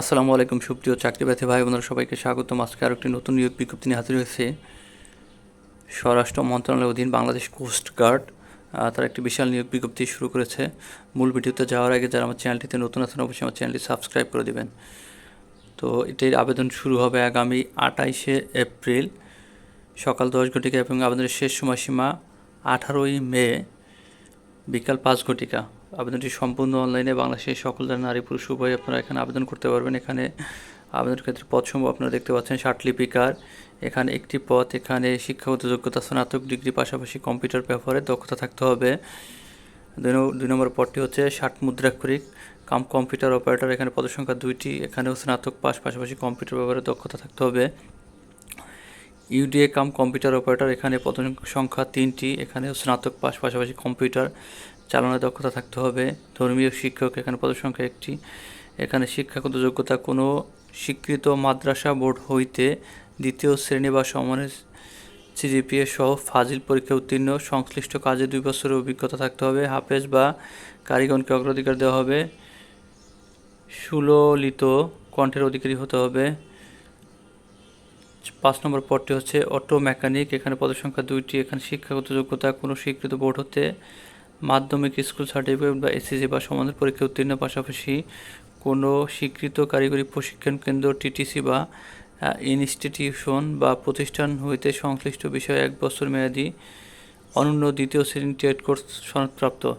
আসসালামু আলাইকুম, সুপ্রিয় চাকরি প্রার্থী ভাই বোনেরা, সবাইকে স্বাগতম। আজকে আরও একটি নতুন নিয়োগ বিজ্ঞপ্তি নিয়ে হাজির হয়েছে স্বরাষ্ট্র মন্ত্রণালয়ের অধীন বাংলাদেশ কোস্ট গার্ড। তারা একটি বিশাল নিয়োগ বিজ্ঞপ্তি শুরু করেছে। মূল ভিডিওতে যাওয়ার আগে যারা আমার চ্যানেলটিতে নতুন আছেন, অবশ্যই আমার চ্যানেলটি সাবস্ক্রাইব করে দেবেন। তো এটির আবেদন শুরু হবে আগামী আঠাইশে এপ্রিল সকাল দশ ঘটিকা এবং আবেদনের শেষ সময়সীমা আঠারোই মে বিকাল পাঁচ ঘটিকা। আবেদনটি সম্পূর্ণ অনলাইনে বাংলাদেশের সকল নারী, পুরুষ, উভয় আপনারা এখানে আবেদন করতে পারবেন। এখানে আবেদনের ক্ষেত্রে পদসমূহ আপনারা দেখতে পাচ্ছেন লিপিকার। এখানে একটি পথ এখানে শিক্ষাগত যোগ্যতা, স্নাতক ডিগ্রি, পাশাপাশি কম্পিউটার ব্যবহারে দক্ষতা থাকতে হবে। দুই নম্বর পদটি হচ্ছে ষাট মুদ্রাক্ষরিক। কাম কম্পিউটার অপারেটর, এখানে পদসংখ্যা দুইটি, এখানেও স্নাতক পাশ, পাশাপাশি কম্পিউটার ব্যবহারে দক্ষতা থাকতে হবে। ইউডিএ কাম কম্পিউটার অপারেটর, এখানে পদ সংখ্যা তিনটি, এখানেও স্নাতক পাশ, পাশাপাশি কম্পিউটার। চালানোর দক্ষতা থাকতে হবে। ধর্মীয় শিক্ষক, এখানে পদসংখ্যা একটি। এখানে শিক্ষাগত যোগ্যতা কোনো স্বীকৃত মাদ্রাসা বোর্ড হইতে দ্বিতীয় শ্রেণি বা সমানের সিজিপিএ সহ ফাজিল পরীক্ষা উত্তীর্ণ, সংশ্লিষ্ট কাজে দুই বছরের অভিজ্ঞতা থাকতে হবে, হাফেজ বা কারিগণকে অগ্রাধিকার দেওয়া হবে। সুললিত কণ্ঠের অধিকারী হতে হবে। পাঁচ নম্বর পদটি হচ্ছে অটো মেকানিক এখানে পদের সংখ্যা দুইটি, এখানে শিক্ষাগত যোগ্যতা কোনো স্বীকৃত বোর্ড হতে মাধ্যমিক স্কুল সার্টিফিকেট বা এসএসসি বা সমানের পরীক্ষা উত্তীর্ণ পাশাপাশি কোনো স্বীকৃত কারিগরি প্রশিক্ষণ কেন্দ্র, টিটিসি বা ইনস্টিটিউশন বা প্রতিষ্ঠান হইতে সংশ্লিষ্ট বিষয়ে এক বছর মেয়াদি অনন্য দ্বিতীয় শ্রেণি ট্রেড কোর্স সনদপ্রাপ্ত।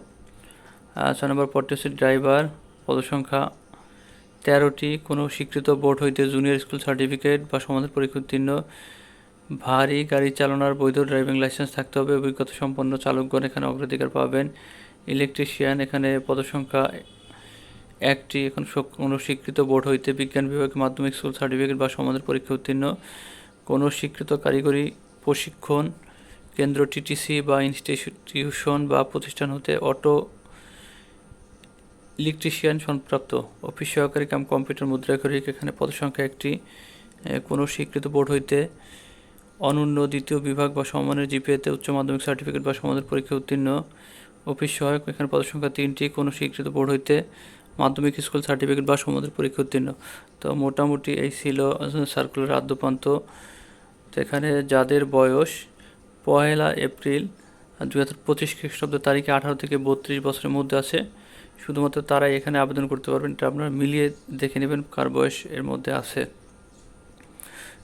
ছয় নম্বর পদটি ড্রাইভার। পদসংখ্যা তেরোটি। কোনো স্বীকৃত বোর্ড হইতে জুনিয়র স্কুল সার্টিফিকেট বা সমাধান পরীক্ষা উত্তীর্ণ ভারী গাড়ি চালানোর বৈধ ড্রাইভিং লাইসেন্স থাকতে হবে। অভিজ্ঞতা সম্পন্ন চালকগণ এখানে অগ্রাধিকার পাবেন। ইলেকট্রিশিয়ান এখানে পদসংখ্যা একটি। এখন কোনো স্বীকৃত বোর্ড হইতে বিজ্ঞান বিভাগে মাধ্যমিক স্কুল সার্টিফিকেট বা সমাধান পরীক্ষা উত্তীর্ণ। কোনো স্বীকৃত কারিগরি প্রশিক্ষণ কেন্দ্র টিটিসি বা ইনস্টিটিউশন বা প্রতিষ্ঠান হতে অটো ইলেকট্রিশিয়ান সম্প্রাপ্ত অফিস সহকারী কাম কম্পিউটার মুদ্রাক্ষরিক এখানে পদসংখ্যা একটি। কোনো স্বীকৃত বোর্ড হইতে অনন্য দ্বিতীয় বিভাগ বা সমানের জিপিএতে উচ্চ মাধ্যমিক সার্টিফিকেট বা সমানের পরীক্ষা উত্তীর্ণ। অফিস সহায়ক, এখানে পদসংখ্যা তিনটি, কোনো স্বীকৃত বোর্ড হইতে মাধ্যমিক স্কুল সার্টিফিকেট বা সমাদের পরীক্ষা উত্তীর্ণ। তো মোটামুটি এই ছিল সার্কুলার আদ্যপান্ত। তো এখানে যাদের বয়স, পহেলা এপ্রিল দু হাজার পঁচিশ খ্রিস্টাব্দ তারিখে আঠারো থেকে বত্রিশ বছরের মধ্যে আছে। শুধুমাত্র তারাই এখানে আবেদন করতে পারবেন। এটা আপনারা মিলিয়ে দেখে নেবেন কার বয়স এর মধ্যে আছে।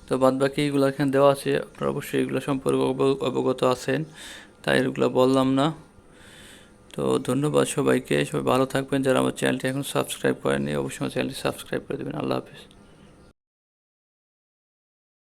তো বাদ বাকি এগুলো এখানে দেওয়া আছে, আপনারা অবশ্যই এগুলো সম্পর্কে অব- অবগত আছেন, তাই এগুলো বললাম না। তো ধন্যবাদ সবাইকে, সবাই ভালো থাকবেন, যারা আমার চ্যানেলটি এখন সাবস্ক্রাইব করেনি অবশ্যই আমার চ্যানেলটি সাবস্ক্রাইব করে দেবেন। আল্লাহ হাফিজ।